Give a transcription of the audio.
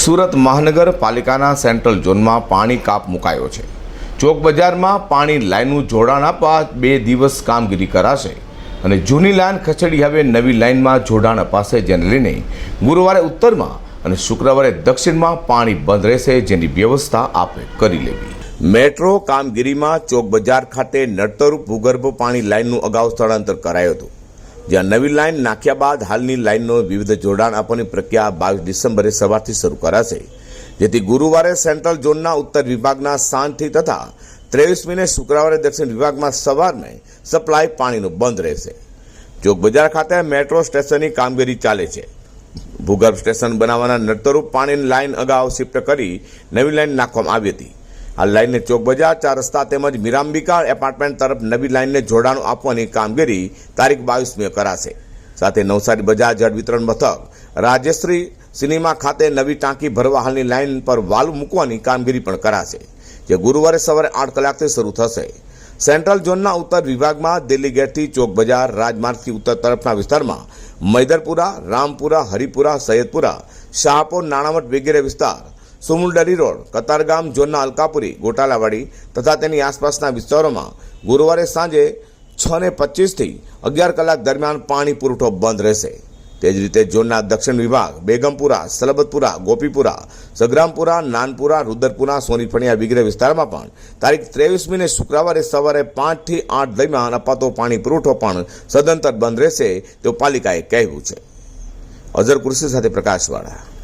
સુરત મહાનગરપાલિકાના સેન્ટ્રલ ઝોનમાં પાણી કાપ મુકાયો છે. ચોક બજારમાં પાણી લાઇનનું જોડાણ આપવા બે દિવસ કામગીરી કરાશે અને જૂની લાઇન ખસેડી હવે નવી લાઇનમાં જોડાણ અપાશે જેને લઈને ગુરુવારે ઉત્તરમાં અને શુક્રવારે દક્ષિણમાં પાણી બંધ રહેશે જેની વ્યવસ્થા આપે કરી લેવી. મેટ્રો કામગીરીમાં ચોક બજાર ખાતે નડતરૂપ ભૂગર્ભ પાણી લાઇનનું અગાઉ સ્થળાંતર કરાયું હતું. જ્યાં નવી લાઇન નાખ્યા બાદ હાલની લાઇનનો વિવિધ જોડાણ આપવાની પ્રક્રિયા બાવીસ ડિસેમ્બરે સવારથી શરૂ કરાશે. જેથી ગુરુવારે સેન્ટ્રલ ઝોનના ઉત્તર વિભાગના સાંજથી તથા ત્રેવીસમીને શુક્રવારે દક્ષિણ વિભાગમાં સવારને સપ્લાય પાણીનું બંધ રહેશે. ચોક બજાર ખાતે મેટ્રો સ્ટેશનની કામગીરી ચાલે છે. ભૂગર્ભ સ્ટેશન બનાવવાના નડતરૂપ પાણીની લાઇન અગાઉ શિફ્ટ કરી નવી લાઇન નાખવામાં આવી હતી. આ લાઇનને ચોક બજાર ચાર રસ્તા તેમજ મીરાંબિકા એપાર્ટમેન્ટ તરફ નવી લાઇનને જોડાણ આપવાની કામગીરી તારીખ બાવીસમીએ કરાશે. સાથે નવસારી બજાર જળ વિતરણ મથક, રાજ્યશ્રી સિનેમા ખાતે નવી ટાંકી ભરવા હાલની લાઇન પર વાલ્વ મૂકવાની કામગીરી પણ કરાશે, જે ગુરુવારે સવારે આઠ કલાકથી શરૂ થશે. સેન્ટ્રલ ઝોનના ઉત્તર વિભાગમાં દિલ્હી ગેટથી ચોક બજાર, રાજમાર્ગથી ઉત્તર તરફના વિસ્તારમાં મૈદરપુરા, રામપુરા, હરિપુરા, સૈયદપુરા, શાહપુર, નાણાવટ વગેરે વિસ્તાર સુમુલડરી રોડ, કતારગામ, ઝોનના અલકાપુરી, ગોટાલાવાડી તથા તેની આસપાસના વિસ્તારોમાં ગુરુવારે સાંજે છ ને પચીસથી અગિયાર કલાક દરમિયાન પાણી પુરવઠો બંધ રહેશે. તે જ રીતે ઝોનના દક્ષિણ વિભાગ, બેગમપુરા, સલબતપુરા, ગોપીપુરા, સગ્રામપુરા, નાનપુરા, રુદ્રપુરા, સોનીફણિયા વગેરે વિસ્તારમાં પણ તારીખ ત્રેવીસમીને શુક્રવારે સવારે પાંચથી આઠ દરમિયાન અપાતો પાણી પુરવઠો પણ સદંતર બંધ રહેશે તેવું પાલિકાએ કહેવું છે. અઝર કૃષિ સાથે પ્રકાશવાળા.